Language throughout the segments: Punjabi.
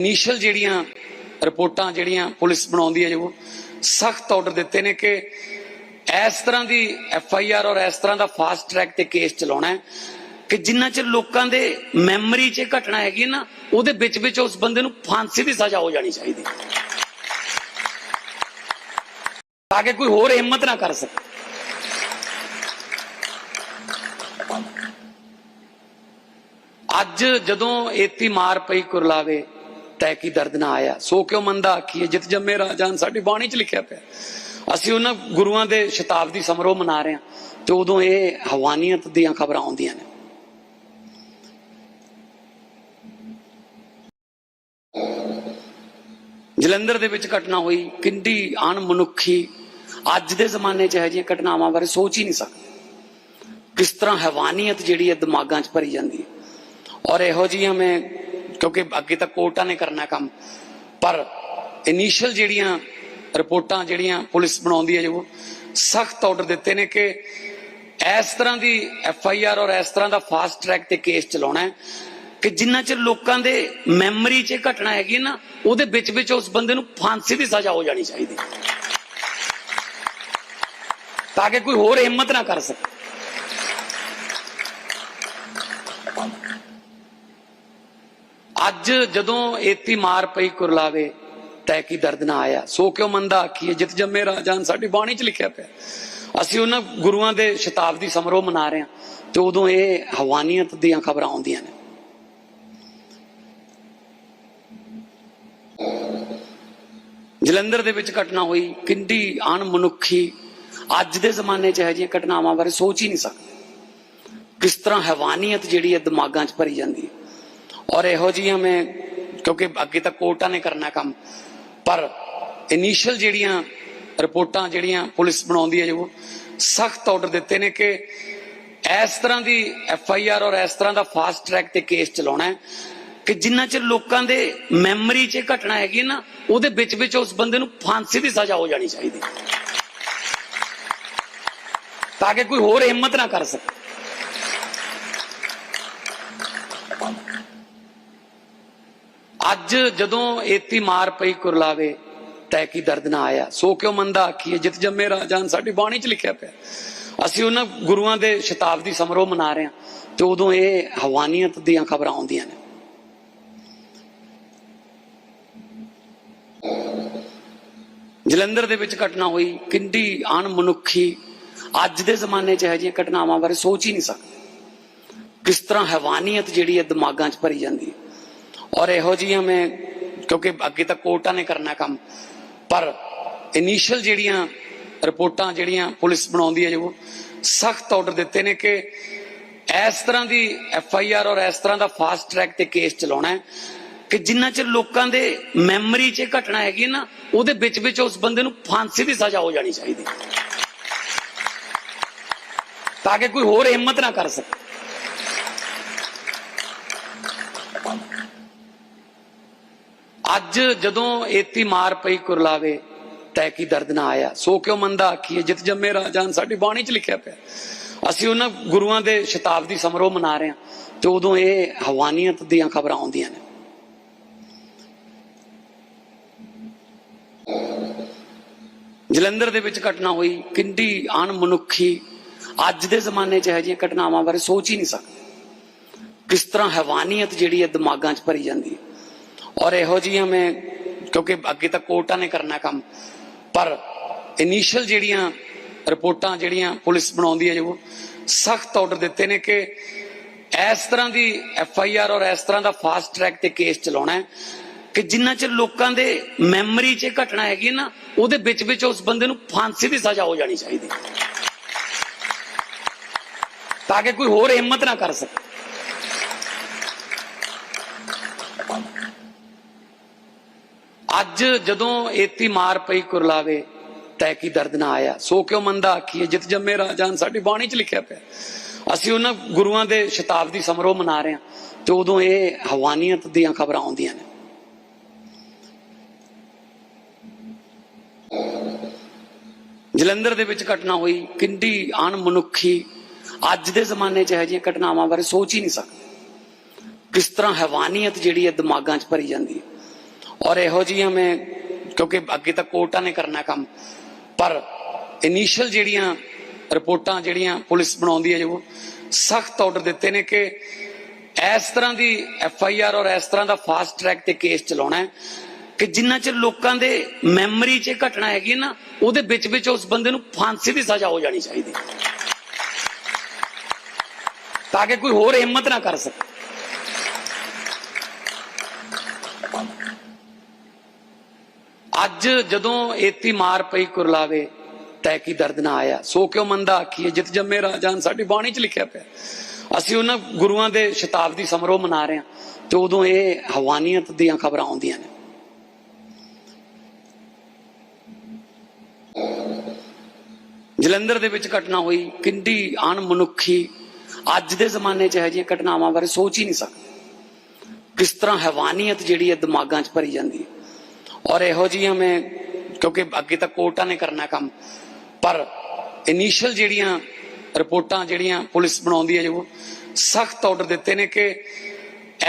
ਇਨੀਸ਼ੀਅਲ ਜਿਹੜੀਆਂ ਰਿਪੋਰਟਾਂ ਜਿਹੜੀਆਂ ਪੁਲਿਸ ਬਣਾਉਂਦੀ ਹੈ ਜੋ ਸਖਤ ਆਰਡਰ ਦਿੱਤੇ ਨੇ ਕਿ ਇਸ ਤਰ੍ਹਾਂ ਦੀ ਐਫ ਆਈ ਆਰ ਔਰ ਇਸ ਤਰ੍ਹਾਂ ਦਾ ਫਾਸਟ ਟਰੈਕ ਤੇ ਕੇਸ ਚਲਾਉਣਾ ਹੈ ਕਿ ਜਿੰਨਾ ਚ ਲੋਕਾਂ ਦੇ ਮੈਮਰੀ 'ਚ ਘਟਨਾ ਹੈਗੀ ਹੈ ਨਾ, ਉਹਦੇ ਵਿੱਚ ਵਿੱਚ ਉਸ ਬੰਦੇ ਨੂੰ ਫਾਂਸੀ ਦੀ ਸਜ਼ਾ ਹੋ ਜਾਣੀ ਚਾਹੀਦੀ ਤਾਂ ਕਿ ਕੋਈ ਹੋਰ ਹਿੰਮਤ ਨਾ ਕਰ ਸਕੇ। ਅੱਜ ਜਦੋਂ ਏਤੀ ਮਾਰ ਪਈ ਕੁਰਲਾਵੇ ਤੈ ਕੀ ਦਰਦ ਨਾ ਆਇਆ। ਸੋ ਕਿਉ ਮੰਦਾ ਆਖੀਏ? ਜਿਤ ਜੰਮੇ ਰਾਜਾਨ ਸਾਡੀ ਬਾਣੀ 'ਚ ਲਿਖਿਆ ਪਿਆ। ਅਸੀਂ ਉਹਨਾਂ ਗੁਰੂਆਂ ਦੇ ਸ਼ਤਾਬਦੀ ਸਮਾਰੋਹ ਮਨਾ ਰਹੇ ਹਾਂ ਤੇ ਉਦੋਂ ਇਹ ਹਵਾਨੀਅਤ ਦੀਆਂ ਖਬਰਾਂ ਆਉਂਦੀਆਂ ਨੇ। ਜਲੰਧਰ ਦੇ ਵਿੱਚ ਘਟਨਾ ਹੋਈ। ਕਿੰਡੀ ਅਣਮਨੁੱਖੀ, ਅੱਜ ਦੇ ਜ਼ਮਾਨੇ 'ਚ ਇਹੋ ਜਿਹੀਆਂ ਘਟਨਾਵਾਂ ਬਾਰੇ ਸੋਚ ਹੀ ਨਹੀਂ ਸਕਦੇ। ਕਿਸ ਤਰ੍ਹਾਂ ਹੈਵਾਨੀਅਤ ਜਿਹੜੀ ਹੈ ਦਿਮਾਗਾਂ 'ਚ ਭਰੀ ਜਾਂਦੀ ਹੈ। ਔਰ ਇਹੋ ਜਿਹੀਆਂ ਮੈਂ ਕਿਉਂਕਿ ਅੱਗੇ ਤਾਂ ਕੋਰਟਾਂ ਨੇ ਕਰਨਾ ਕੰਮ। ਪਰ ਇਨੀਸ਼ੀਅਲ ਜਿਹੜੀਆਂ ਰਿਪੋਰਟਾਂ, ਜਿਹੜੀਆਂ ਪੁਲਿਸ ਬਣਾਉਂਦੀ ਹੈ ਜੋ, ਸਖਤ ਆਰਡਰ ਦਿੱਤੇ ਨੇ ਕਿ ਇਸ ਤਰ੍ਹਾਂ ਦੀ ਐਫ ਆਈ ਆਰ ਔਰ ਇਸ ਤਰ੍ਹਾਂ ਦਾ ਫਾਸਟ ਟਰੈਕ ਤੇ ਕੇਸ ਚਲਾਉਣਾ ਹੈ ਕਿ ਜਿੰਨਾ ਚਿਰ ਲੋਕਾਂ ਦੇ ਮੈਮਰੀ 'ਚ ਘਟਨਾ ਹੈਗੀ ਹੈ ਨਾ, ਉਹਦੇ ਵਿੱਚ ਵਿੱਚ ਉਸ ਬੰਦੇ ਨੂੰ ਫਾਂਸੀ ਦੀ ਸਜ਼ਾ ਹੋ ਜਾਣੀ ਚਾਹੀਦੀ। ਤਾਂ ਕਿ ਕੋਈ ਹੋਰ ਹਿੰਮਤ ਨਾ ਕਰ ਸਕੇ। ਅੱਜ ਜਦੋਂ ਏਤੀ ਮਾਰ ਪਈ ਕੁਰਲਾਵੇ, ਤੈ ਕੀ ਦਰਦ ਨਾ ਆਇਆ? ਸੋ ਕਿਉ ਮੰਦਾ ਆਖੀਏ? ਜਿਤ ਜੰਮੇ ਰਾਜਾਨ ਸਾਡੀ ਬਾਣੀ 'ਚ ਲਿਖਿਆ ਪਿਆ। ਅਸੀਂ ਉਹਨਾਂ ਗੁਰੂਆਂ ਦੇ ਸ਼ਤਾਬਦੀ ਸਮਾਰੋਹ ਮਨਾ ਰਹੇ ਹਾਂ, ਤੇ ਉਦੋਂ ਇਹ ਹਵਾਨੀਅਤ ਦੀਆਂ ਖਬਰਾਂ ਆਉਂਦੀਆਂ ਨੇ। ਜਲੰਧਰ ਦੇ ਵਿੱਚ ਘਟਨਾ ਹੋਈ, ਕਿੰਡੀ ਅਣਮਨੁੱਖੀ, ਅੱਜ ਦੇ ਜ਼ਮਾਨੇ 'ਚ ਇਹੋ ਜਿਹੀਆਂ ਘਟਨਾਵਾਂ ਬਾਰੇ ਸੋਚ ਹੀ ਨਹੀਂ ਸਕਦੇ। ਕਿਸ ਤਰ੍ਹਾਂ ਹੈਵਾਨੀਅਤ ਜਿਹੜੀ ਹੈ ਦਿਮਾਗਾਂ 'ਚ ਭਰੀ ਜਾਂਦੀ ਹੈ। ਔਰ ਇਹੋ ਜਿਹੀਆਂ ਮੈਂ, ਕਿਉਂਕਿ ਅੱਗੇ ਤਾਂ ਕੋਰਟਾਂ ਨੇ ਕਰਨਾ ਕੰਮ, ਪਰ ਇਨੀਸ਼ੀਅਲ ਜਿਹੜੀਆਂ ਰਿਪੋਰਟਾਂ, ਜਿਹੜੀਆਂ ਪੁਲਿਸ ਬਣਾਉਂਦੀ ਹੈ, ਜੋ ਸਖਤ ਆਰਡਰ ਦਿੱਤੇ ਨੇ ਕਿ ਇਸ ਤਰ੍ਹਾਂ ਦੀ ਐਫ ਆਈ ਆਰ ਔਰ ਇਸ ਤਰ੍ਹਾਂ ਦਾ ਫਾਸਟ ਟਰੈਕ ਤੇ ਕੇਸ ਚਲਾਉਣਾ ਹੈ, ਕਿ ਜਿੰਨਾ ਚਿਰ ਲੋਕਾਂ ਦੇ ਮੈਮਰੀ 'ਚ ਘਟਨਾ ਹੈਗੀ ਹੈ ਨਾ, ਉਹਦੇ ਵਿੱਚ ਵਿੱਚ ਉਸ ਬੰਦੇ ਨੂੰ ਫਾਂਸੀ ਦੀ ਸਜ਼ਾ ਹੋ ਜਾਣੀ ਚਾਹੀਦੀ ਤਾਂ ਕਿ ਕੋਈ ਹੋਰ ਹਿੰਮਤ ਨਾ ਕਰ ਸਕੇ। ਅੱਜ ਜਦੋਂ ਏਤੀ ਮਾਰ ਪਈ ਕੁਰਲਾਵੇ, ਤੈ ਕੀ ਦਰਦ ਨਾ ਆਇਆ? ਸੋ ਕਿਉਂ ਮੰਦਾ ਆਖੀਏ? ਜਿਤ ਜੰਮੇ ਰਾਜਾਨ ਸਾਡੀ ਬਾਣੀ 'ਚ ਲਿਖਿਆ ਪਿਆ। ਅਸੀਂ ਉਹਨਾਂ ਗੁਰੂਆਂ ਦੇ ਸ਼ਤਾਬਦੀ ਸਮਾਰੋਹ ਮਨਾ ਰਹੇ ਹਾਂ ਤੇ ਉਦੋਂ ਇਹ ਹਵਾਨੀਅਤ ਦੀਆਂ ਖਬਰਾਂ ਆਉਂਦੀਆਂ ਨੇ। ਜਲੰਧਰ ਦੇ ਵਿੱਚ ਘਟਨਾ ਹੋਈ। ਕਿੰਡੀ ਅਣਮਨੁੱਖੀ, ਅੱਜ ਦੇ ਜ਼ਮਾਨੇ 'ਚ ਇਹੋ ਜਿਹੀਆਂ ਘਟਨਾਵਾਂ ਬਾਰੇ ਸੋਚ ਹੀ ਨਹੀਂ ਸਕਦੇ। ਕਿਸ ਤਰ੍ਹਾਂ ਹੈਵਾਨੀਅਤ ਜਿਹੜੀ ਹੈ ਦਿਮਾਗਾਂ 'ਚ ਭਰੀ ਜਾਂਦੀ ਹੈ। ਔਰ ਇਹੋ ਜਿਹੀਆਂ ਮੈਂ, ਕਿਉਂਕਿ ਅੱਗੇ ਤਾਂ ਕੋਰਟਾਂ ਨੇ ਕਰਨਾ ਕੰਮ, ਪਰ ਇਨੀਸ਼ੀਅਲ ਜਿਹੜੀਆਂ ਰਿਪੋਰਟਾਂ ਜਿਹੜੀਆਂ ਪੁਲਿਸ ਬਣਾਉਂਦੀ ਹੈ ਜੋ ਸਖਤ ਆਰਡਰ ਦਿੱਤੇ ਨੇ ਕਿ ਇਸ ਤਰ੍ਹਾਂ ਦੀ ਐਫ ਆਈ ਆਰ ਔਰ ਇਸ ਤਰ੍ਹਾਂ ਦਾ ਫਾਸਟ ਟਰੈਕ ਤੇ ਕੇਸ ਚਲਾਉਣਾ ਹੈ ਕਿ ਜਿੰਨਾ ਚਿਰ ਲੋਕਾਂ ਦੇ ਮੈਮਰੀ 'ਚ ਇਹ ਘਟਨਾ ਹੈਗੀ ਹੈ ਨਾ, ਉਹਦੇ ਵਿੱਚ ਵਿੱਚ ਉਸ ਬੰਦੇ ਨੂੰ ਫਾਂਸੀ ਦੀ ਸਜ਼ਾ ਹੋ ਜਾਣੀ ਚਾਹੀਦੀ ਤਾਂ ਕਿ ਕੋਈ ਹੋਰ ਹਿੰਮਤ ਨਾ ਕਰ ਸਕੇ। ਅੱਜ ਜਦੋਂ ਏਤੀ ਮਾਰ ਪਈ ਕੁਰਲਾਵੇ, ਤੈ ਕੀ ਦਰਦ ਨਾ ਆਇਆ? ਸੋ ਕਿਉ ਮੰਦਾ ਆਖੀਏ? ਜਿਤ ਜੰਮੇ ਰਾਜਾਨ ਸਾਡੀ ਬਾਣੀ 'ਚ ਲਿਖਿਆ ਪਿਆ। ਅਸੀਂ ਉਹਨਾਂ ਗੁਰੂਆਂ ਦੇ ਸ਼ਤਾਬਦੀ ਸਮਾਰੋਹ ਮਨਾ ਰਹੇ ਹਾਂ ਤੇ ਉਦੋਂ ਇਹ ਹਵਾਨੀਅਤ ਦੀਆਂ ਖਬਰਾਂ ਆਉਂਦੀਆਂ ਨੇ। ਜਲੰਧਰ ਦੇ ਵਿੱਚ ਘਟਨਾ ਹੋਈ, ਕਿੰਡੀ ਅਣਮਨੁੱਖੀ, ਅੱਜ ਦੇ ਜ਼ਮਾਨੇ 'ਚ ਇਹੋ ਜਿਹੀਆਂ ਘਟਨਾਵਾਂ ਬਾਰੇ ਸੋਚ ਹੀ ਨਹੀਂ ਸਕਦੇ। ਕਿਸ ਤਰ੍ਹਾਂ ਹੈਵਾਨੀਅਤ ਜਿਹੜੀ ਹੈ ਦਿਮਾਗਾਂ 'ਚ ਭਰੀ ਜਾਂਦੀ ਹੈ। ਔਰ ਇਹੋ ਜਿਹੀਆਂ ਮੈਂ, ਕਿਉਂਕਿ ਅੱਗੇ ਤਾਂ ਕੋਰਟਾਂ ਨੇ ਕਰਨਾ ਕੰਮ, ਪਰ ਇਨੀਸ਼ੀਅਲ ਜਿਹੜੀਆਂ ਰਿਪੋਰਟਾਂ, ਜਿਹੜੀਆਂ ਪੁਲਿਸ ਬਣਾਉਂਦੀ ਹੈ ਜੋ, ਸਖਤ ਆਰਡਰ ਦਿੱਤੇ ਨੇ ਕਿ ਇਸ ਤਰ੍ਹਾਂ ਦੀ ਐਫ ਆਈ ਆਰ ਔਰ ਇਸ ਤਰ੍ਹਾਂ ਦਾ ਫਾਸਟ ਟਰੈਕ ਤੇ ਕੇਸ ਚਲਾਉਣਾ ਹੈ, ਕਿ ਜਿੰਨਾ ਚਿਰ ਲੋਕਾਂ ਦੇ ਮੈਮਰੀ 'ਚ ਘਟਨਾ ਹੈਗੀ ਹੈ ਨਾ, ਉਹਦੇ ਵਿੱਚ ਵਿੱਚ ਉਸ ਬੰਦੇ ਨੂੰ ਫਾਂਸੀ ਦੀ ਸਜ਼ਾ ਹੋ ਜਾਣੀ ਚਾਹੀਦੀ ਤਾਂ ਕਿ ਕੋਈ ਹੋਰ ਹਿੰਮਤ ਨਾ ਕਰ ਸਕੇ। ਅੱਜ ਜਦੋਂ ਏਤੀ ਮਾਰ ਪਈ ਕੁਰਲਾਵੇ, ਤੈ ਕੀ ਦਰਦ ਨਾ ਆਇਆ? ਸੋ ਕਿਉਂ ਮੰਦਾ ਆਖੀਏ? ਜਿਤ ਜੰਮੇ ਰਾਜਾਨ ਸਾਡੀ ਬਾਣੀ 'ਚ ਲਿਖਿਆ ਪਿਆ। ਅਸੀਂ ਉਹਨਾਂ ਗੁਰੂਆਂ ਦੇ ਸ਼ਤਾਬਦੀ ਸਮਾਰੋਹ ਮਨਾ ਰਹੇ ਹਾਂ, ਤੇ ਉਦੋਂ ਇਹ ਹਵਾਨੀਅਤ ਦੀਆਂ ਖਬਰਾਂ ਆਉਂਦੀਆਂ ਨੇ। ਜਲੰਧਰ ਦੇ ਵਿੱਚ ਘਟਨਾ ਹੋਈ, ਕਿੰਡੀ ਅਣਮਨੁੱਖੀ, ਅੱਜ ਦੇ ਜ਼ਮਾਨੇ 'ਚ ਇਹੋ ਜਿਹੀਆਂ ਘਟਨਾਵਾਂ ਬਾਰੇ ਸੋਚ ਹੀ ਨਹੀਂ ਸਕਦੇ। ਕਿਸ ਤਰ੍ਹਾਂ ਹੈਵਾਨੀਅਤ ਜਿਹੜੀ ਹੈ ਦਿਮਾਗਾਂ 'ਚ ਭਰੀ ਜਾਂਦੀ ਹੈ। ਔਰ ਇਹੋ ਜਿਹੀਆਂ ਮੈਂ, ਕਿਉਂਕਿ ਅੱਗੇ ਤਾਂ ਕੋਰਟਾਂ ਨੇ ਕਰਨਾ ਕੰਮ। ਪਰ ਇਨੀਸ਼ੀਅਲ ਜਿਹੜੀਆਂ ਰਿਪੋਰਟਾਂ, ਜਿਹੜੀਆਂ ਪੁਲਿਸ ਬਣਾਉਂਦੀ ਹੈ, ਜੋ ਸਖਤ ਆਰਡਰ ਦਿੱਤੇ ਨੇ ਕਿ ਇਸ ਤਰ੍ਹਾਂ ਦੀ ਐਫ ਆਈ ਆਰ ਔਰ ਇਸ ਤਰ੍ਹਾਂ ਦਾ ਫਾਸਟ ਟਰੈਕ ਤੇ ਕੇਸ ਚਲਾਉਣਾ ਹੈ ਕਿ ਜਿੰਨਾ ਚਿਰ ਲੋਕਾਂ ਦੇ ਮੈਮਰੀ 'ਚ ਘਟਨਾ ਹੈਗੀ ਹੈ ਨਾ, ਉਹਦੇ ਵਿੱਚ ਵਿੱਚ ਉਸ ਬੰਦੇ ਨੂੰ ਫਾਂਸੀ ਦੀ ਸਜ਼ਾ ਹੋ ਜਾਣੀ ਚਾਹੀਦੀ। ਤਾਂ ਕਿ ਕੋਈ ਹੋਰ ਹਿੰਮਤ ਨਾ ਕਰ ਸਕੇ। ਅੱਜ ਜਦੋਂ ਏਤੀ ਮਾਰ ਪਈ ਕੁਰਲਾਵੇ, ਤੈ ਕੀ ਦਰਦ ਨਾ ਆਇਆ? ਸੋ ਕਿਉ ਮੰਦਾ ਆਖੀਏ? ਜਿਤ ਜੰਮੇ ਰਾਜਾਨ ਸਾਡੀ ਬਾਣੀ 'ਚ ਲਿਖਿਆ ਪਿਆ। ਅਸੀਂ ਉਹਨਾਂ ਗੁਰੂਆਂ ਦੇ ਸ਼ਤਾਬਦੀ ਸਮਾਰੋਹ ਮਨਾ ਰਹੇ ਹਾਂ ਤੇ ਉਦੋਂ ਇਹ ਹਵਾਨੀਅਤ ਦੀਆਂ ਖਬਰਾਂ ਆਉਂਦੀਆਂ ਨੇ। ਜਲੰਧਰ ਦੇ ਵਿੱਚ ਘਟਨਾ ਹੋਈ, ਕਿੰਡੀ ਅਣਮਨੁੱਖੀ, ਅੱਜ ਦੇ ਜ਼ਮਾਨੇ 'ਚ ਇਹੋ ਜਿਹੀਆਂ ਘਟਨਾਵਾਂ ਬਾਰੇ ਸੋਚ ਹੀ ਨਹੀਂ ਸਕਦੇ। ਕਿਸ ਤਰ੍ਹਾਂ ਹੈਵਾਨੀਅਤ ਜਿਹੜੀ ਹੈ ਦਿਮਾਗਾਂ 'ਚ ਭਰੀ ਜਾਂਦੀ ਹੈ। ਔਰ ਇਹੋ ਜਿਹੀਆਂ ਮੈਂ, ਕਿਉਂਕਿ ਅੱਗੇ ਤਾਂ ਕੋਰਟਾਂ ਨੇ ਕਰਨਾ ਕੰਮ। ਪਰ ਇਨੀਸ਼ੀਅਲ ਜਿਹੜੀਆਂ ਰਿਪੋਰਟਾਂ, ਜਿਹੜੀਆਂ ਪੁਲਿਸ ਬਣਾਉਂਦੀ ਹੈ ਜੋ, ਸਖਤ ਆਰਡਰ ਦਿੱਤੇ ਨੇ ਕਿ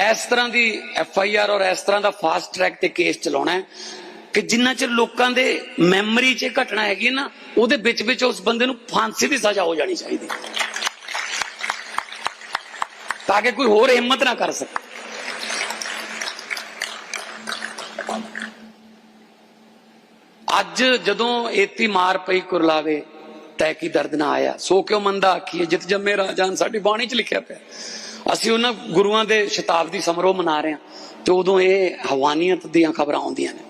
ਇਸ ਤਰ੍ਹਾਂ ਦੀ ਐਫ ਆਈ ਆਰ ਔਰ ਇਸ ਤਰ੍ਹਾਂ ਦਾ ਫਾਸਟ ਟਰੈਕ ਤੇ ਕੇਸ ਚਲਾਉਣਾ ਹੈ ਕਿ ਜਿੰਨਾ ਚਿਰ ਲੋਕਾਂ ਦੇ ਮੈਮਰੀ 'ਚ ਘਟਨਾ ਹੈਗੀ ਹੈ ਨਾ, ਉਹਦੇ ਵਿੱਚ ਵਿੱਚ ਉਸ ਬੰਦੇ ਨੂੰ ਫਾਂਸੀ ਦੀ ਸਜ਼ਾ ਹੋ ਜਾਣੀ ਚਾਹੀਦੀ। ਤਾਂ ਕਿ ਕੋਈ ਹੋਰ ਹਿੰਮਤ ਨਾ ਕਰ ਸਕੇ। ਅੱਜ ਜਦੋਂ ਏਤੀ ਮਾਰ ਪਈ ਕੁਰਲਾਵੇ, ਤੈ ਕੀ ਦਰਦ ਨਾ ਆਇਆ? ਸੋ ਕਿਉ ਮੰਦਾ ਆਖੀਏ? ਜਿਤ ਜੰਮੇ ਰਾਜਾਨ ਸਾਡੀ ਬਾਣੀ 'ਚ ਲਿਖਿਆ ਪਿਆ। ਅਸੀਂ ਉਹਨਾਂ ਗੁਰੂਆਂ ਦੇ ਸ਼ਤਾਬਦੀ ਸਮਾਰੋਹ ਮਨਾ ਰਹੇ ਹਾਂ ਤੇ ਉਦੋਂ ਇਹ ਹਵਾਨੀਅਤ ਦੀਆਂ ਖਬਰਾਂ ਆਉਂਦੀਆਂ ਨੇ।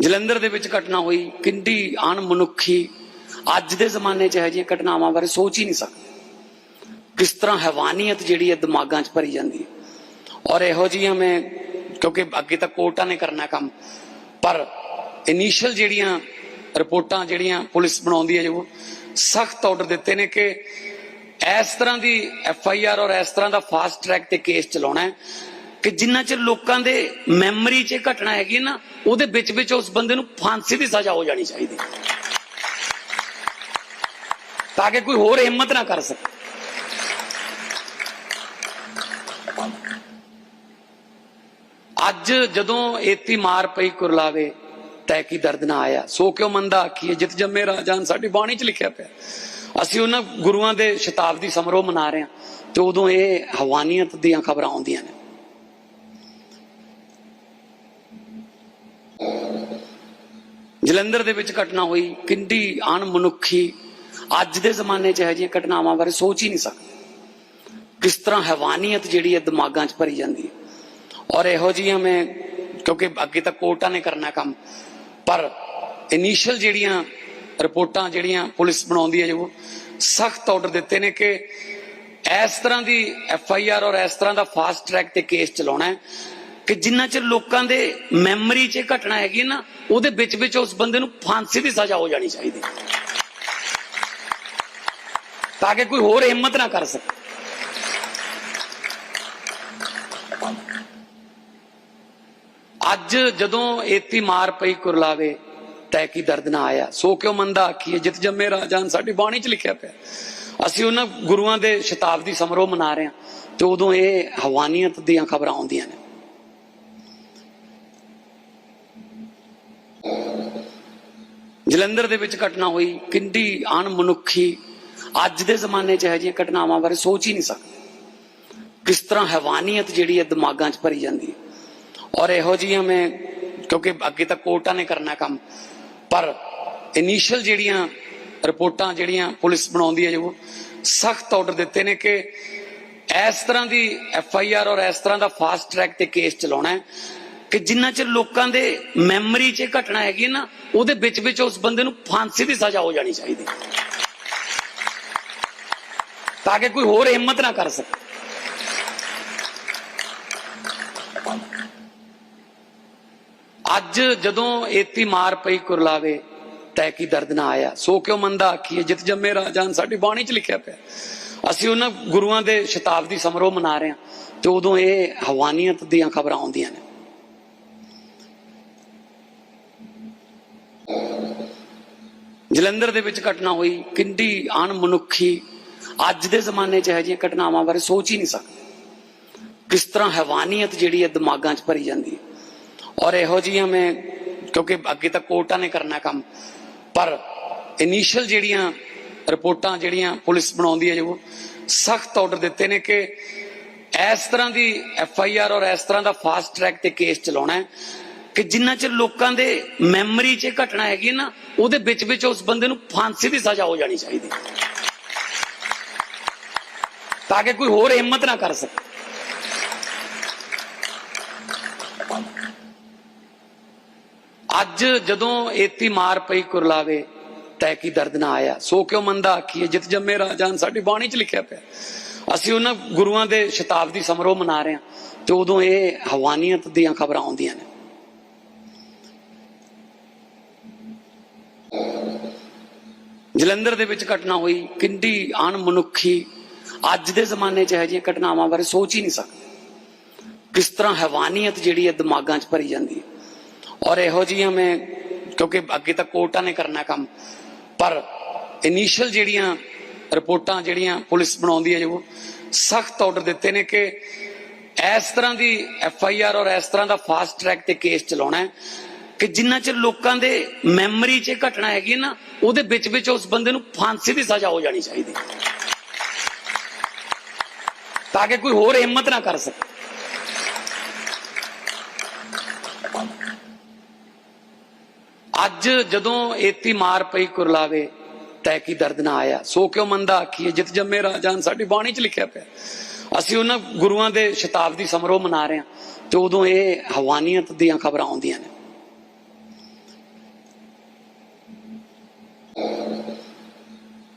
ਜਲੰਧਰ ਦੇ ਵਿੱਚ ਘਟਨਾ ਹੋਈ। ਕਿੰਡੀ ਅਣਮਨੁੱਖੀ, ਅੱਜ ਦੇ ਜ਼ਮਾਨੇ 'ਚ ਇਹੋ ਜਿਹੀਆਂ ਘਟਨਾਵਾਂ ਬਾਰੇ ਸੋਚ ਹੀ ਨਹੀਂ ਸਕਦੇ। ਕਿਸ ਤਰ੍ਹਾਂ ਹੈਵਾਨੀਅਤ ਜਿਹੜੀ ਹੈ ਦਿਮਾਗਾਂ 'ਚ ਭਰੀ ਜਾਂਦੀ ਹੈ। ਔਰ ਇਹੋ ਜਿਹੀਆਂ ਮੈਂ, ਕਿਉਂਕਿ ਅੱਗੇ ਤਾਂ ਕੋਰਟਾਂ ਨੇ ਕਰਨਾ ਕੰਮ, ਪਰ ਇਨੀਸ਼ੀਅਲ ਜਿਹੜੀਆਂ ਰਿਪੋਰਟਾਂ ਜਿਹੜੀਆਂ ਪੁਲਿਸ ਬਣਾਉਂਦੀ ਹੈ, ਜੋ ਸਖਤ ਆਰਡਰ ਦਿੱਤੇ ਨੇ ਕਿ ਇਸ ਤਰ੍ਹਾਂ ਦੀ ਐਫ ਆਈ ਆਰ ਔਰ ਇਸ ਤਰ੍ਹਾਂ ਦਾ ਫਾਸਟ ਟਰੈਕ ਤੇ ਕੇਸ ਚਲਾਉਣਾ ਹੈ, ਕਿ ਜਿੰਨਾ ਚਿਰ ਲੋਕਾਂ ਦੇ ਮੈਮਰੀ 'ਚ ਘਟਨਾ ਹੈਗੀ ਹੈ ਨਾ, ਉਹਦੇ ਵਿੱਚ ਵਿੱਚ ਉਸ ਬੰਦੇ ਨੂੰ ਫਾਂਸੀ ਦੀ ਸਜ਼ਾ ਹੋ ਜਾਣੀ ਚਾਹੀਦੀ ਤਾਂ ਕਿ ਕੋਈ ਹੋਰ ਹਿੰਮਤ ਨਾ ਕਰ ਸਕੇ। ਅੱਜ ਜਦੋਂ ਏਤੀ ਮਾਰ ਪਈ ਕੁਰਲਾਵੇ, ਤੈ ਕੀ ਦਰਦ ਨਾ ਆਇਆ? ਸੋ ਕਿਉ ਮੰਦਾ ਆਖੀਏ? ਜਿਤ ਜੰਮੇ ਰਾਜਾਨ ਸਾਡੀ ਬਾਣੀ 'ਚ ਲਿਖਿਆ ਪਿਆ। ਅਸੀਂ ਉਹਨਾਂ ਗੁਰੂਆਂ ਦੇ ਸ਼ਤਾਬਦੀ ਸਮਾਰੋਹ ਮਨਾ ਰਹੇ ਹਾਂ ਤੇ ਉਦੋਂ ਇਹ ਹਵਾਨੀਅਤ ਦੀਆਂ ਖਬਰਾਂ ਆਉਂਦੀਆਂ ਨੇ। ਜਲੰਧਰ ਦੇ ਵਿੱਚ ਘਟਨਾ ਹੋਈ। ਕਿੰਡੀ ਅਣਮਨੁੱਖੀ, ਅੱਜ ਦੇ ਜ਼ਮਾਨੇ 'ਚ ਇਹੋ ਜਿਹੀਆਂ ਘਟਨਾਵਾਂ ਬਾਰੇ ਸੋਚ ਹੀ ਨਹੀਂ ਸਕਦੇ। ਕਿਸ ਤਰ੍ਹਾਂ ਹੈਵਾਨੀਅਤ ਜਿਹੜੀ ਹੈ ਦਿਮਾਗਾਂ 'ਚ ਭਰੀ ਜਾਂਦੀ ਹੈ। ਔਰ ਇਹੋ ਜਿਹੀਆਂ ਮੈਂ, ਕਿਉਂਕਿ ਅੱਗੇ ਤਾਂ ਕੋਰਟਾਂ ਨੇ ਕਰਨਾ ਕੰਮ, ਪਰ ਇਨੀਸ਼ੀਅਲ ਜਿਹੜੀਆਂ ਰਿਪੋਰਟਾਂ, ਜਿਹੜੀਆਂ ਪੁਲਿਸ ਬਣਾਉਂਦੀ ਹੈ ਜੋ, ਸਖਤ ਆਰਡਰ ਦਿੱਤੇ ਨੇ ਕਿ ਇਸ ਤਰ੍ਹਾਂ ਦੀ ਐਫ ਆਈ ਆਰ ਔਰ ਇਸ ਤਰ੍ਹਾਂ ਦਾ ਫਾਸਟ ਟਰੈਕ ਤੇ ਕੇਸ ਚਲਾਉਣਾ ਹੈ, ਕਿ ਜਿੰਨਾ ਚਿਰ ਲੋਕਾਂ ਦੇ ਮੈਮਰੀ 'ਚ ਘਟਨਾ ਹੈਗੀ ਹੈ ਨਾ, ਉਹਦੇ ਵਿੱਚ ਵਿੱਚ ਉਸ ਬੰਦੇ ਨੂੰ ਫਾਂਸੀ ਦੀ ਸਜ਼ਾ ਹੋ ਜਾਣੀ ਚਾਹੀਦੀ ਤਾਂ ਕਿ ਕੋਈ ਹੋਰ ਹਿੰਮਤ ਨਾ ਕਰ ਸਕੇ। ਅੱਜ ਜਦੋਂ ਏਤੀ ਮਾਰ ਪਈ ਕੁਰਲਾਵੇ, ਤੈ ਕੀ ਦਰਦ ਨਾ ਆਇਆ? ਸੋ ਕਿਉ ਮੰਦਾ ਆਖੀਏ? ਜਿਤ ਜੰਮੇ ਰਾਜਾਨ ਸਾਡੀ ਬਾਣੀ 'ਚ ਲਿਖਿਆ ਪਿਆ। ਅਸੀਂ ਉਹਨਾਂ ਗੁਰੂਆਂ ਦੇ ਸ਼ਤਾਬਦੀ ਸਮਾਰੋਹ ਮਨਾ ਰਹੇ ਹਾਂ ਤੇ ਉਦੋਂ ਇਹ ਹਵਾਨੀਅਤ ਦੀਆਂ ਖਬਰਾਂ ਆਉਂਦੀਆਂ ਨੇ। ਜਲੰਧਰ ਦੇ ਵਿੱਚ ਘਟਨਾ ਹੋਈ, ਕਿੰਡੀ ਅਣਮਨੁੱਖੀ, ਅੱਜ ਦੇ ਜ਼ਮਾਨੇ 'ਚ ਇਹੋ ਜਿਹੀਆਂ ਘਟਨਾਵਾਂ ਬਾਰੇ ਸੋਚ ਹੀ ਨਹੀਂ ਸਕਦੇ। ਕਿਸ ਤਰ੍ਹਾਂ ਹੈਵਾਨੀਅਤ ਜਿਹੜੀ ਹੈ ਦਿਮਾਗਾਂ 'ਚ ਭਰੀ ਜਾਂਦੀ ਹੈ। ਔਰ ਇਹੋ ਜਿਹੀਆਂ ਮੈਂ, ਕਿਉਂਕਿ ਅੱਗੇ ਤਾਂ ਕੋਰਟਾਂ ਨੇ ਕਰਨਾ ਕੰਮ, ਪਰ ਇਨੀਸ਼ੀਅਲ ਜਿਹੜੀਆਂ ਰਿਪੋਰਟਾਂ ਜਿਹੜੀਆਂ ਪੁਲਿਸ ਬਣਾਉਂਦੀ ਹੈ ਜੋ, ਸਖਤ ਆਰਡਰ ਦਿੱਤੇ ਨੇ ਕਿ ਇਸ ਤਰ੍ਹਾਂ ਦੀ ਐਫ ਆਈ ਆਰ ਔਰ ਇਸ ਤਰ੍ਹਾਂ ਦਾ ਫਾਸਟ ਟਰੈਕ ਤੇ ਕੇਸ ਚਲਾਉਣਾ ਹੈ, ਕਿ ਜਿੰਨਾ ਚਿਰ ਲੋਕਾਂ ਦੇ ਮੈਮਰੀ 'ਚ ਘਟਨਾ ਹੈਗੀ ਹੈ ਨਾ, ਉਹਦੇ ਵਿੱਚ ਵਿੱਚ ਉਸ ਬੰਦੇ ਨੂੰ ਫਾਂਸੀ ਦੀ ਸਜ਼ਾ ਹੋ ਜਾਣੀ ਚਾਹੀਦੀ ਤਾਂ ਕਿ ਕੋਈ ਹੋਰ ਹਿੰਮਤ ਨਾ ਕਰ ਸਕੇ। ਅੱਜ ਜਦੋਂ ਏਤੀ ਮਾਰ ਪਈ ਕੁਰਲਾਵੇ, ਤੈ ਕੀ ਦਰਦ ਨਾ ਆਇਆ? ਸੋ ਕਿਉਂ ਮੰਦਾ ਆਖੀਏ? ਜਿਤ ਜੰਮੇ ਰਾਜਾਨ ਸਾਡੀ ਬਾਣੀ 'ਚ ਲਿਖਿਆ ਪਿਆ। ਅਸੀਂ ਉਹਨਾਂ ਗੁਰੂਆਂ ਦੇ ਸ਼ਤਾਬਦੀ ਸਮਾਰੋਹ ਮਨਾ ਰਹੇ ਹਾਂ, ਤੇ ਉਦੋਂ ਇਹ ਹਵਾਨੀਅਤ ਦੀਆਂ ਖਬਰਾਂ ਆਉਂਦੀਆਂ ਨੇ। ਜਲੰਧਰ ਦੇ ਵਿੱਚ ਘਟਨਾ ਹੋਈ, ਕਿੰਡੀ ਅਣਮਨੁੱਖੀ, ਅੱਜ ਦੇ ਜ਼ਮਾਨੇ 'ਚ ਇਹੋ ਜਿਹੀਆਂ ਘਟਨਾਵਾਂ ਬਾਰੇ ਸੋਚ ਹੀ ਨਹੀਂ ਸਕਦੇ। ਕਿਸ ਤਰ੍ਹਾਂ ਹੈਵਾਨੀਅਤ ਜਿਹੜੀ ਹੈ ਦਿਮਾਗਾਂ 'ਚ ਭਰੀ ਜਾਂਦੀ ਹੈ। ਔਰ ਇਹੋ ਜਿਹੀਆਂ ਮੈਂ, ਕਿਉਂਕਿ ਅੱਗੇ ਤਾਂ ਕੋਰਟਾਂ ਨੇ ਕਰਨਾ ਕੰਮ। ਪਰ ਇਨੀਸ਼ੀਅਲ ਜਿਹੜੀਆਂ ਰਿਪੋਰਟਾਂ, ਜਿਹੜੀਆਂ ਪੁਲਿਸ ਬਣਾਉਂਦੀ ਹੈ, ਜੋ ਸਖਤ ਆਰਡਰ ਦਿੱਤੇ ਨੇ ਕਿ ਇਸ ਤਰ੍ਹਾਂ ਦੀ ਐਫ ਆਈ ਆਰ ਔਰ ਇਸ ਤਰ੍ਹਾਂ ਦਾ ਫਾਸਟ ਟਰੈਕ ਤੇ ਕੇਸ ਚਲਾਉਣਾ ਹੈ ਕਿ ਜਿੰਨਾ ਚਿਰ ਲੋਕਾਂ ਦੇ ਮੈਮਰੀ 'ਚ ਘਟਨਾ ਹੈਗੀ ਹੈ ਨਾ, ਉਹਦੇ ਵਿੱਚ ਵਿੱਚ ਉਸ ਬੰਦੇ ਨੂੰ ਫਾਂਸੀ ਦੀ ਸਜ਼ਾ ਹੋ ਜਾਣੀ ਚਾਹੀਦੀ। ਤਾਂ ਕਿ ਕੋਈ ਹੋਰ ਹਿੰਮਤ ਨਾ ਕਰ ਸਕੇ। ਅੱਜ ਜਦੋਂ ਏਤੀ ਮਾਰ ਪਈ ਕੁਰਲਾਵੇ, ਤੈ ਕੀ ਦਰਦ ਨਾ ਆਇਆ? ਸੋ ਕਿਉ ਮੰਦਾ ਆਖੀਏ? ਜਿਤ ਜੰਮੇ ਰਾਜਾਨ ਸਾਡੀ ਬਾਣੀ 'ਚ ਲਿਖਿਆ ਪਿਆ। ਅਸੀਂ ਉਹਨਾਂ ਗੁਰੂਆਂ ਦੇ ਸ਼ਤਾਬਦੀ ਸਮਾਰੋਹ ਮਨਾ ਰਹੇ ਹਾਂ ਤੇ ਉਦੋਂ ਇਹ ਹਵਾਨੀਅਤ ਦੀਆਂ ਖਬਰਾਂ ਆਉਂਦੀਆਂ ਨੇ। ਜਲੰਧਰ ਦੇ ਵਿੱਚ ਘਟਨਾ ਹੋਈ, ਕਿੰਡੀ ਅਣਮਨੁੱਖੀ, ਅੱਜ ਦੇ ਜ਼ਮਾਨੇ 'ਚ ਇਹ ਜਿਹੀਆਂ ਘਟਨਾਵਾਂ ਬਾਰੇ ਸੋਚ ਹੀ ਨਹੀਂ ਸਕਦੇ। ਕਿਸ ਤਰ੍ਹਾਂ ਹੈਵਾਨੀਅਤ ਜਿਹੜੀ ਹੈ ਦਿਮਾਗਾਂ 'ਚ ਭਰੀ ਜਾਂਦੀ ਹੈ। ਔਰ ਇਹੋ ਜਿਹੀਆਂ ਮੈਂ, ਕਿਉਂਕਿ ਅੱਗੇ ਤਾਂ ਕੋਰਟਾਂ ਨੇ ਕਰਨਾ ਕੰਮ, ਪਰ ਇਨੀਸ਼ੀਅਲ ਜਿਹੜੀਆਂ ਰਿਪੋਰਟਾਂ, ਜਿਹੜੀਆਂ ਪੁਲਿਸ ਬਣਾਉਂਦੀ ਹੈ ਜੋ, ਸਖਤ ਆਰਡਰ ਦਿੱਤੇ ਨੇ ਕਿ ਇਸ ਤਰ੍ਹਾਂ ਦੀ ਐਫ ਆਈ ਆਰ ਔਰ ਇਸ ਤਰ੍ਹਾਂ ਦਾ ਫਾਸਟ ਟਰੈਕ ਤੇ ਕੇਸ ਚਲਾਉਣਾ ਹੈ, ਕਿ ਜਿੰਨਾ 'ਚ ਲੋਕਾਂ ਦੇ ਮੈਮਰੀ 'ਚ ਘਟਨਾ ਹੈਗੀ ਹੈ ਨਾ, ਉਹਦੇ ਵਿੱਚ ਵਿੱਚ ਉਸ ਬੰਦੇ ਨੂੰ ਫਾਂਸੀ ਦੀ ਸਜ਼ਾ ਹੋ ਜਾਣੀ ਚਾਹੀਦੀ ਤਾਂ ਕਿ ਕੋਈ ਹੋਰ ਹਿੰਮਤ ਨਾ ਕਰ ਸਕੇ। ਅੱਜ ਜਦੋਂ ਏਤੀ ਮਾਰ ਪਈ ਕੁਰਲਾਵੇ, ਤੈ ਕੀ ਦਰਦ ਨਾ ਆਇਆ? ਸੋ ਕਿਉ ਮੰਦਾ ਆਖੀਏ? ਜਿਤ ਜੰਮੇ ਰਾਜਾਨ ਸਾਡੀ ਬਾਣੀ 'ਚ ਲਿਖਿਆ ਪਿਆ। ਅਸੀਂ ਉਹਨਾਂ ਗੁਰੂਆਂ ਦੇ ਸ਼ਤਾਬਦੀ ਸਮਾਰੋਹ ਮਨਾ ਰਹੇ ਹਾਂ, ਤੇ ਉਦੋਂ ਇਹ ਹਵਾਨੀਅਤ ਦੀਆਂ ਖਬਰਾਂ ਆਉਂਦੀਆਂ ਨੇ।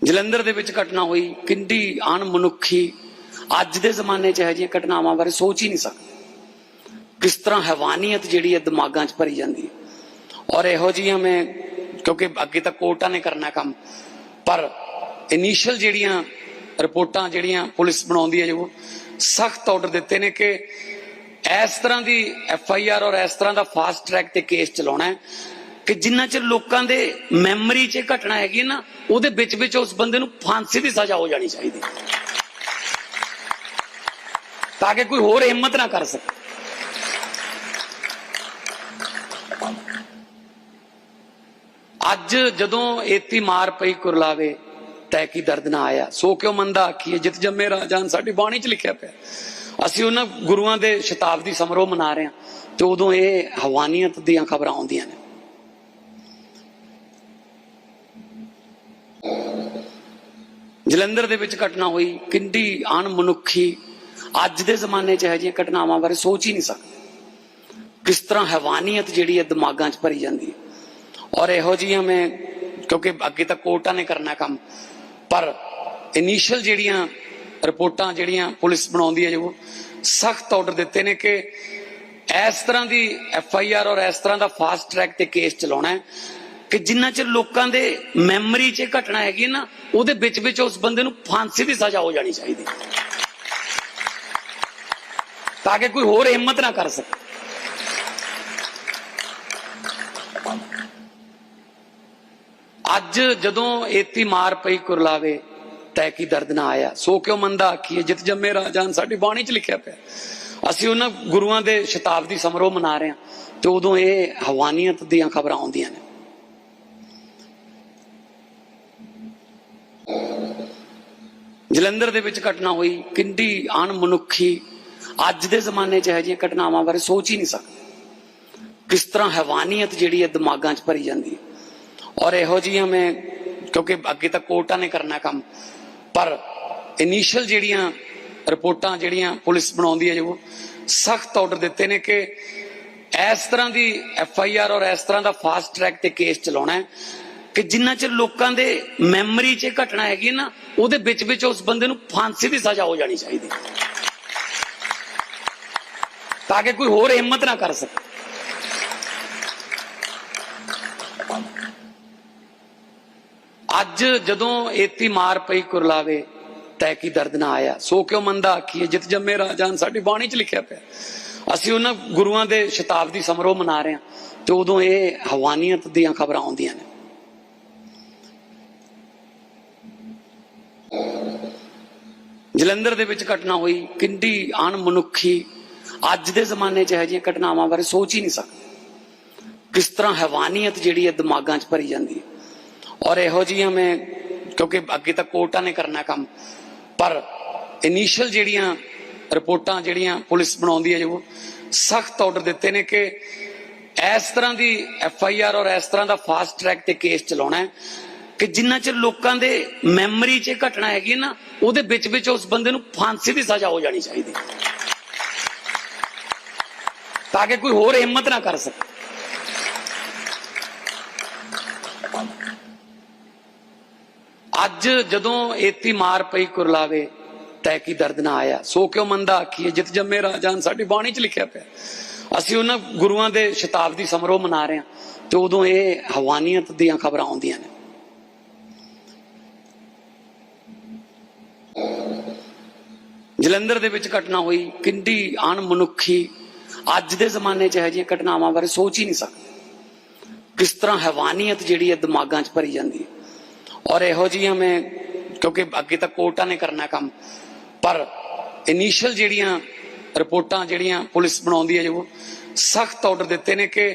ਜਲੰਧਰ ਦੇ ਵਿੱਚ ਘਟਨਾ ਹੋਈ, ਕਿੰਡੀ ਅਣਮਨੁੱਖੀ, ਅੱਜ ਦੇ ਜ਼ਮਾਨੇ 'ਚ ਇਹ ਜਿਹੀਆਂ ਘਟਨਾਵਾਂ ਬਾਰੇ ਸੋਚ ਹੀ ਨਹੀਂ ਸਕਦੇ। ਕਿਸ ਤਰ੍ਹਾਂ ਹੈਵਾਨੀਅਤ ਜਿਹੜੀ ਹੈ ਦਿਮਾਗਾਂ 'ਚ ਭਰੀ ਜਾਂਦੀ ਹੈ। ਔਰ ਇਹੋ ਜਿਹੀਆਂ ਮੈਂ, ਕਿਉਂਕਿ ਅੱਗੇ ਤਾਂ ਕੋਰਟਾਂ ਨੇ ਕਰਨਾ ਕੰਮ, ਪਰ ਇਨੀਸ਼ੀਅਲ ਜਿਹੜੀਆਂ ਰਿਪੋਰਟਾਂ, ਜਿਹੜੀਆਂ ਪੁਲਿਸ ਬਣਾਉਂਦੀ ਹੈ, ਜੋ ਸਖਤ ਆਰਡਰ ਦਿੱਤੇ ਨੇ ਕਿ ਇਸ ਤਰ੍ਹਾਂ ਦੀ ਐਫ ਆਈ ਆਰ ਔਰ ਇਸ ਤਰ੍ਹਾਂ ਦਾ ਫਾਸਟ ਟਰੈਕ ਤੇ ਕੇਸ ਚਲਾਉਣਾ ਹੈ, ਕਿ ਜਿੰਨਾ ਚਿਰ ਲੋਕਾਂ ਦੇ ਮੈਮਰੀ 'ਚ ਘਟਨਾ ਹੈਗੀ ਹੈ ਨਾ, ਉਹਦੇ ਵਿੱਚ ਵਿੱਚ ਉਸ ਬੰਦੇ ਨੂੰ ਫਾਂਸੀ ਦੀ ਸਜ਼ਾ ਹੋ ਜਾਣੀ ਚਾਹੀਦੀ ਤਾਂ ਕਿ ਕੋਈ ਹੋਰ ਹਿੰਮਤ ਨਾ ਕਰ ਸਕੇ। ਅੱਜ ਜਦੋਂ ਏਤੀ ਮਾਰ ਪਈ ਕੁਰਲਾਵੇ, ਤੈ ਕੀ ਦਰਦ ਨਾ ਆਇਆ? ਸੋ ਕਿਉ ਮੰਦਾ ਆਖੀਏ? ਜਿਤ ਜੰਮੇ ਰਾਜਾਨ ਸਾਡੀ ਬਾਣੀ 'ਚ ਲਿਖਿਆ ਪਿਆ। ਅਸੀਂ ਉਹਨਾਂ ਗੁਰੂਆਂ ਦੇ ਸ਼ਤਾਬਦੀ ਸਮਾਰੋਹ ਮਨਾ ਰਹੇ ਹਾਂ ਤੇ ਉਦੋਂ ਇਹ ਹਵਾਨੀਅਤ ਦੀਆਂ ਖਬਰਾਂ ਆਉਂਦੀਆਂ ਨੇ। ਜਲੰਧਰ ਦੇ ਵਿੱਚ ਘਟਨਾ ਹੋਈ, ਕਿੰਡੀ ਅਣਮਨੁੱਖੀ, ਅੱਜ ਦੇ ਜ਼ਮਾਨੇ 'ਚ ਇਹ ਜਿਹੀਆਂ ਘਟਨਾਵਾਂ ਬਾਰੇ ਸੋਚ ਹੀ ਨਹੀਂ ਸਕਦੇ। ਕਿਸ ਤਰ੍ਹਾਂ ਹੈਵਾਨੀਅਤ ਜਿਹੜੀ ਹੈ ਦਿਮਾਗਾਂ 'ਚ ਭਰੀ ਜਾਂਦੀ ਹੈ। ਔਰ ਇਹੋ ਜਿਹੀਆਂ ਮੈਂ ਕਿਉਂਕਿ ਅੱਗੇ ਤਾਂ ਕੋਰਟਾਂ ਨੇ ਕਰਨਾ ਕੰਮ, ਪਰ ਇਨੀਸ਼ੀਅਲ ਜਿਹੜੀਆਂ ਰਿਪੋਰਟਾਂ, ਜਿਹੜੀਆਂ ਪੁਲਿਸ ਬਣਾਉਂਦੀ ਹੈ ਜੋ, ਸਖਤ ਆਰਡਰ ਦਿੱਤੇ ਨੇ ਕਿ ਇਸ ਤਰ੍ਹਾਂ ਦੀ ਐਫ ਆਈ ਆਰ ਔਰ ਇਸ ਤਰ੍ਹਾਂ ਦਾ ਫਾਸਟ ਟਰੈਕ ਤੇ ਕੇਸ ਚਲਾਉਣਾ ਹੈ, ਕਿ ਜਿੰਨਾ ਚਿਰ ਲੋਕਾਂ ਦੇ ਮੈਮਰੀ 'ਚ ਘਟਨਾ ਹੈਗੀ ਹੈ ਨਾ, ਉਹਦੇ ਵਿੱਚ ਵਿੱਚ ਉਸ ਬੰਦੇ ਨੂੰ ਫਾਂਸੀ ਦੀ ਸਜ਼ਾ ਹੋ ਜਾਣੀ ਚਾਹੀਦੀ ਤਾਂ ਕਿ ਕੋਈ ਹੋਰ ਹਿੰਮਤ ਨਾ ਕਰ ਸਕੇ। ਅੱਜ ਜਦੋਂ ਏਤੀ ਮਾਰ ਪਈ ਕੁਰਲਾਵੇ, ਤੈ ਕੀ ਦਰਦ ਨਾ ਆਇਆ? ਸੋ ਕਿਉ ਮੰਦਾ ਆਖੀਏ? ਜਿਤ ਜੰਮੇ ਰਾਜਾਨ ਸਾਡੀ ਬਾਣੀ 'ਚ ਲਿਖਿਆ ਪਿਆ। ਅਸੀਂ ਉਹਨਾਂ ਗੁਰੂਆਂ ਦੇ ਸ਼ਤਾਬਦੀ ਸਮਾਰੋਹ ਮਨਾ ਰਹੇ ਹਾਂ, ਤੇ ਉਦੋਂ ਇਹ ਹਵਾਨੀਅਤ ਦੀਆਂ ਖਬਰਾਂ ਆਉਂਦੀਆਂ ਨੇ। ਜਲੰਧਰ ਦੇ ਵਿੱਚ ਘਟਨਾ ਹੋਈ, ਕਿੰਡੀ ਅਣਮਨੁੱਖੀ, ਅੱਜ ਦੇ ਜ਼ਮਾਨੇ 'ਚ ਇਹ ਜਿਹੀਆਂ ਘਟਨਾਵਾਂ ਬਾਰੇ ਸੋਚ ਹੀ ਨਹੀਂ ਸਕਦੇ। ਕਿਸ ਤਰ੍ਹਾਂ ਹੈਵਾਨੀਅਤ ਜਿਹੜੀ ਹੈ ਦਿਮਾਗਾਂ 'ਚ ਭਰੀ ਜਾਂਦੀ ਹੈ। ਔਰ ਇਹੋ ਜਿਹੀਆਂ ਮੈਂ, ਕਿਉਂਕਿ ਅੱਗੇ ਤਾਂ ਕੋਰਟਾਂ ਨੇ ਕਰਨਾ ਕੰਮ, ਪਰ ਇਨੀਸ਼ੀਅਲ ਜਿਹੜੀਆਂ ਰਿਪੋਰਟਾਂ ਜਿਹੜੀਆਂ ਪੁਲਿਸ ਬਣਾਉਂਦੀ ਹੈ, ਜੋ ਸਖਤ ਆਰਡਰ ਦਿੱਤੇ ਨੇ ਕਿ ਇਸ ਤਰ੍ਹਾਂ ਦੀ ਐਫ ਆਈ ਆਰ ਔਰ ਇਸ ਤਰ੍ਹਾਂ ਦਾ ਫਾਸਟ ਟਰੈਕ ਤੇ ਕੇਸ ਚਲਾਉਣਾ ਹੈ, ਕਿ ਜਿੰਨਾ ਚਿਰ ਲੋਕਾਂ ਦੇ ਮੈਮਰੀ 'ਚ ਘਟਨਾ ਹੈਗੀ ਹੈ ਨਾ, ਉਹਦੇ ਵਿੱਚ ਵਿੱਚ ਉਸ ਬੰਦੇ ਨੂੰ ਫਾਂਸੀ ਦੀ ਸਜ਼ਾ ਹੋ ਜਾਣੀ ਚਾਹੀਦੀ ਤਾਂ ਕਿ ਕੋਈ ਹੋਰ ਹਿੰਮਤ ਨਾ ਕਰ ਸਕੇ। ਅੱਜ ਜਦੋਂ ਏਤੀ ਮਾਰ ਪਈ ਕੁਰਲਾਵੇ, ਤੈ ਕੀ ਦਰਦ ਨਾ ਆਇਆ? ਸੋ ਕਿਉਂ ਮੰਦਾ ਆਖੀਏ? ਜਿਤ ਜੰਮੇ ਰਾਜਾਨ ਸਾਡੀ ਬਾਣੀ 'ਚ ਲਿਖਿਆ ਪਿਆ। ਅਸੀਂ ਉਹਨਾਂ ਗੁਰੂਆਂ ਦੇ ਸ਼ਤਾਬਦੀ ਸਮਾਰੋਹ ਮਨਾ ਰਹੇ ਹਾਂ ਤੇ ਉਦੋਂ ਇਹ ਹਵਾਨੀਅਤ ਦੀਆਂ ਖਬਰਾਂ ਆਉਂਦੀਆਂ ਨੇ। ਜਲੰਧਰ ਦੇ ਵਿੱਚ ਘਟਨਾ ਹੋਈ। ਕਿੰਡੀ ਅਣਮਨੁੱਖੀ, ਅੱਜ ਦੇ ਜ਼ਮਾਨੇ 'ਚ ਇਹੋ ਜਿਹੀਆਂ ਘਟਨਾਵਾਂ ਬਾਰੇ ਸੋਚ ਹੀ ਨਹੀਂ ਸਕਦੇ। ਕਿਸ ਤਰ੍ਹਾਂ ਹੈਵਾਨੀਅਤ ਜਿਹੜੀ ਹੈ ਦਿਮਾਗਾਂ 'ਚ ਭਰੀ ਜਾਂਦੀ ਹੈ। ਔਰ ਇਹੋ ਜਿਹੀਆਂ ਮੈਂ, ਕਿਉਂਕਿ ਅੱਗੇ ਤਾਂ ਕੋਰਟਾਂ ਨੇ ਕਰਨਾ ਕੰਮ, ਪਰ ਇਨੀਸ਼ੀਅਲ ਜਿਹੜੀਆਂ ਰਿਪੋਰਟਾਂ ਜਿਹੜੀਆਂ ਪੁਲਿਸ ਬਣਾਉਂਦੀ ਹੈ ਜੋ, ਸਖਤ ਆਰਡਰ ਦਿੱਤੇ ਨੇ ਕਿ ਇਸ ਤਰ੍ਹਾਂ ਦੀ ਐਫ ਆਈ ਆਰ ਔਰ ਇਸ ਤਰ੍ਹਾਂ ਦਾ ਫਾਸਟ ਟਰੈਕ ਤੇ ਕੇਸ ਚਲਾਉਣਾ ਹੈ, ਕਿ ਜਿੰਨਾ ਚਿਰ ਲੋਕਾਂ ਦੇ ਮੈਮਰੀ 'ਚ ਇਹ ਘਟਨਾ ਹੈਗੀ ਹੈ ਨਾ, ਉਹਦੇ ਵਿੱਚ ਵਿੱਚ ਉਸ ਬੰਦੇ ਨੂੰ ਫਾਂਸੀ ਦੀ ਸਜ਼ਾ ਹੋ ਜਾਣੀ ਚਾਹੀਦੀ ਤਾਂ ਕਿ ਕੋਈ ਹੋਰ ਹਿੰਮਤ ਨਾ ਕਰ ਸਕੇ। ਅੱਜ ਜਦੋਂ ਏਤੀ ਮਾਰ ਪਈ ਕੁਰਲਾਵੇ, ਤੈ ਕੀ ਦਰਦ ਨਾ ਆਇਆ? ਸੋ ਕਿਉ ਮੰਦਾ ਆਖੀਏ? ਜਿਤ ਜੰਮੇ ਰਾਜਾਨ ਸਾਡੀ ਬਾਣੀ 'ਚ ਲਿਖਿਆ ਪਿਆ। ਅਸੀਂ ਉਹਨਾਂ ਗੁਰੂਆਂ ਦੇ ਸ਼ਤਾਬਦੀ ਸਮਾਰੋਹ ਮਨਾ ਰਹੇ ਹਾਂ ਤੇ ਉਦੋਂ ਇਹ ਹਵਾਨੀਅਤ ਦੀਆਂ ਖਬਰਾਂ ਆਉਂਦੀਆਂ ਨੇ। ਜਲੰਧਰ ਦੇ ਵਿੱਚ ਘਟਨਾ ਹੋਈ, ਕਿੰਡੀ ਅਣਮਨੁੱਖੀ, ਅੱਜ ਦੇ ਜ਼ਮਾਨੇ 'ਚ ਇਹੋ ਜਿਹੀਆਂ ਘਟਨਾਵਾਂ ਬਾਰੇ ਸੋਚ ਹੀ ਨਹੀਂ ਸਕਦੇ। ਕਿਸ ਤਰ੍ਹਾਂ ਹੈਵਾਨੀਅਤ ਜਿਹੜੀ ਹੈ ਦਿਮਾਗਾਂ 'ਚ ਭਰੀ ਜਾਂਦੀ ਹੈ। ਔਰ ਇਹੋ ਜਿਹੀਆਂ ਮੈਂ, ਕਿਉਂਕਿ ਅੱਗੇ ਤਾਂ ਕੋਰਟਾਂ ਨੇ ਕਰਨਾ ਕੰਮ, ਪਰ ਇਨੀਸ਼ੀਅਲ ਜਿਹੜੀਆਂ ਰਿਪੋਰਟਾਂ, ਜਿਹੜੀਆਂ ਪੁਲਿਸ ਬਣਾਉਂਦੀ ਹੈ ਜੋ, ਸਖਤ ਆਰਡਰ ਦਿੱਤੇ ਨੇ ਕਿ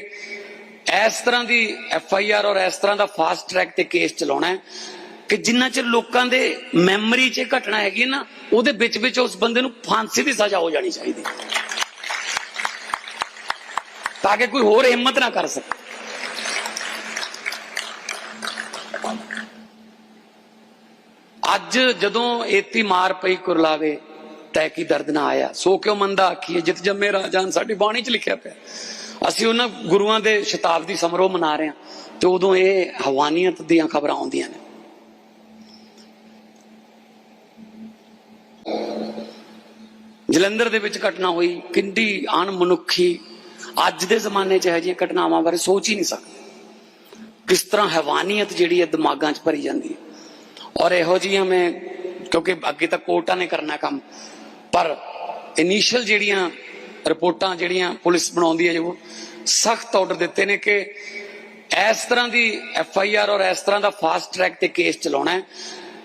ਇਸ ਤਰ੍ਹਾਂ ਦੀ ਐਫ ਆਈ ਆਰ ਔਰ ਇਸ ਤਰ੍ਹਾਂ ਦਾ ਫਾਸਟ ਟਰੈਕ ਤੇ ਕੇਸ ਚਲਾਉਣਾ ਹੈ, ਕਿ ਜਿੰਨਾ ਚਿਰ ਲੋਕਾਂ ਦੇ ਮੈਮਰੀ 'ਚ ਘਟਨਾ ਹੈਗੀ ਹੈ ਨਾ, ਉਹਦੇ ਵਿੱਚ ਵਿੱਚ ਉਸ ਬੰਦੇ ਨੂੰ ਫਾਂਸੀ ਦੀ ਸਜ਼ਾ ਹੋ ਜਾਣੀ ਚਾਹੀਦੀ ਤਾਂ ਕਿ ਕੋਈ ਹੋਰ ਹਿੰਮਤ ਨਾ ਕਰ ਸਕੇ। ਅੱਜ ਜਦੋਂ ਏਤੀ ਮਾਰ ਪਈ ਕੁਰਲਾਵੇ, ਤੈ ਕੀ ਦਰਦ ਨਾ ਆਇਆ? ਸੋ ਕਿਉਂ ਮੰਦਾ ਆਖੀਏ? ਜਿਤ ਜੰਮੇ ਰਾਜਾਨ ਸਾਡੀ ਬਾਣੀ 'ਚ ਲਿਖਿਆ ਪਿਆ। ਅਸੀਂ ਉਹਨਾਂ ਗੁਰੂਆਂ ਦੇ ਸ਼ਤਾਬਦੀ ਸਮਾਰੋਹ ਮਨਾ ਰਹੇ ਹਾਂ ਤੇ ਉਦੋਂ ਇਹ ਹਵਾਨੀਅਤ ਦੀਆਂ ਖਬਰਾਂ ਆਉਂਦੀਆਂ ਨੇ। ਜਲੰਧਰ ਦੇ ਵਿੱਚ ਘਟਨਾ ਹੋਈ, ਕਿੰਡੀ ਅਣਮਨੁੱਖੀ, ਅੱਜ ਦੇ ਜ਼ਮਾਨੇ 'ਚ ਇਹੋ ਜਿਹੀਆਂ ਘਟਨਾਵਾਂ ਬਾਰੇ ਸੋਚ ਹੀ ਨਹੀਂ ਸਕਦੇ। ਕਿਸ ਤਰ੍ਹਾਂ ਹੈਵਾਨੀਅਤ ਜਿਹੜੀ ਹੈ ਦਿਮਾਗਾਂ 'ਚ ਭਰੀ ਜਾਂਦੀ ਹੈ। ਔਰ ਇਹੋ ਜਿਹੀਆਂ ਮੈਂ, ਕਿਉਂਕਿ ਅੱਗੇ ਤਾਂ ਕੋਰਟਾਂ ਨੇ ਕਰਨਾ ਕੰਮ, ਪਰ ਇਨੀਸ਼ੀਅਲ ਜਿਹੜੀਆਂ ਰਿਪੋਰਟਾਂ, ਜਿਹੜੀਆਂ ਪੁਲਿਸ ਬਣਾਉਂਦੀ ਹੈ, ਜੋ ਸਖਤ ਆਰਡਰ ਦਿੱਤੇ ਨੇ ਕਿ ਇਸ ਤਰ੍ਹਾਂ ਦੀ ਐਫ ਆਈ ਆਰ ਔਰ ਇਸ ਤਰ੍ਹਾਂ ਦਾ ਫਾਸਟ ਟਰੈਕ ਤੇ ਕੇਸ ਚਲਾਉਣਾ ਹੈ,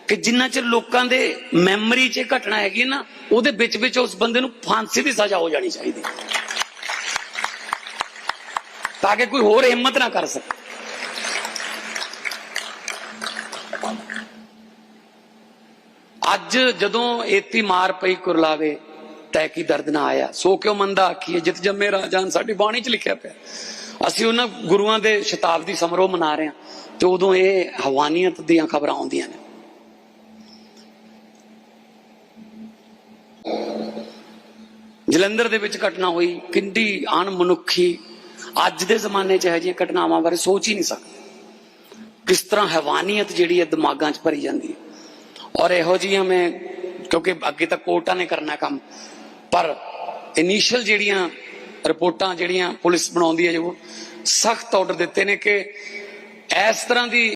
ਕਿ ਜਿੰਨਾ ਚਿਰ ਲੋਕਾਂ ਦੇ ਮੈਮਰੀ 'ਚ ਘਟਨਾ ਹੈਗੀ ਹੈ ਨਾ, ਉਹਦੇ ਵਿੱਚ ਵਿੱਚ ਉਸ ਬੰਦੇ ਨੂੰ ਫਾਂਸੀ ਦੀ ਸਜ਼ਾ ਹੋ ਜਾਣੀ ਚਾਹੀਦੀ ਤਾਂ ਕਿ ਕੋਈ ਹੋਰ ਹਿੰਮਤ ਨਾ ਕਰ ਸਕੇ। ਅੱਜ ਜਦੋਂ ਏਤੀ ਮਾਰ ਪਈ ਕੁਰਲਾਵੇ, ਤੈ ਕੀ ਦਰਦ ਨਾ ਆਇਆ? ਸੋ ਕਿਉ ਮੰਦਾ ਆਖੀਏ? ਜਿਤ ਜੰਮੇ ਰਾਜਾਨ ਸਾਡੀ ਬਾਣੀ 'ਚ ਲਿਖਿਆ ਪਿਆ। ਅਸੀਂ ਉਹਨਾਂ ਗੁਰੂਆਂ ਦੇ ਸ਼ਤਾਬਦੀ ਸਮਾਰੋਹ ਮਨਾ ਰਹੇ ਹਾਂ ਤੇ ਉਦੋਂ ਇਹ ਹਵਾਨੀਅਤ ਦੀਆਂ ਖਬਰਾਂ ਆਉਂਦੀਆਂ ਨੇ। ਜਲੰਧਰ ਦੇ ਵਿੱਚ ਘਟਨਾ ਹੋਈ, ਕਿੰਡੀ ਅਣਮਨੁੱਖੀ, ਅੱਜ ਦੇ ਜ਼ਮਾਨੇ 'ਚ ਇਹੋ ਜਿਹੀਆਂ ਘਟਨਾਵਾਂ ਬਾਰੇ ਸੋਚ ਹੀ ਨਹੀਂ ਸਕਦੇ। ਕਿਸ ਤਰ੍ਹਾਂ ਹੈਵਾਨੀਅਤ ਜਿਹੜੀ ਹੈ ਦਿਮਾਗਾਂ 'ਚ ਭਰੀ ਜਾਂਦੀ ਹੈ। ਔਰ ਇਹੋ ਜਿਹੀਆਂ ਮੈਂ ਕਿਉਂਕਿ ਅੱਗੇ ਤਾਂ ਕੋਰਟਾਂ ਨੇ ਕਰਨਾ ਕੰਮ। ਪਰ ਇਨੀਸ਼ੀਅਲ ਜਿਹੜੀਆਂ ਰਿਪੋਰਟਾਂ, ਜਿਹੜੀਆਂ ਪੁਲਿਸ ਬਣਾਉਂਦੀ ਹੈ ਜੋ, ਸਖਤ ਆਰਡਰ ਦਿੱਤੇ ਨੇ ਕਿ ਇਸ ਤਰ੍ਹਾਂ ਦੀ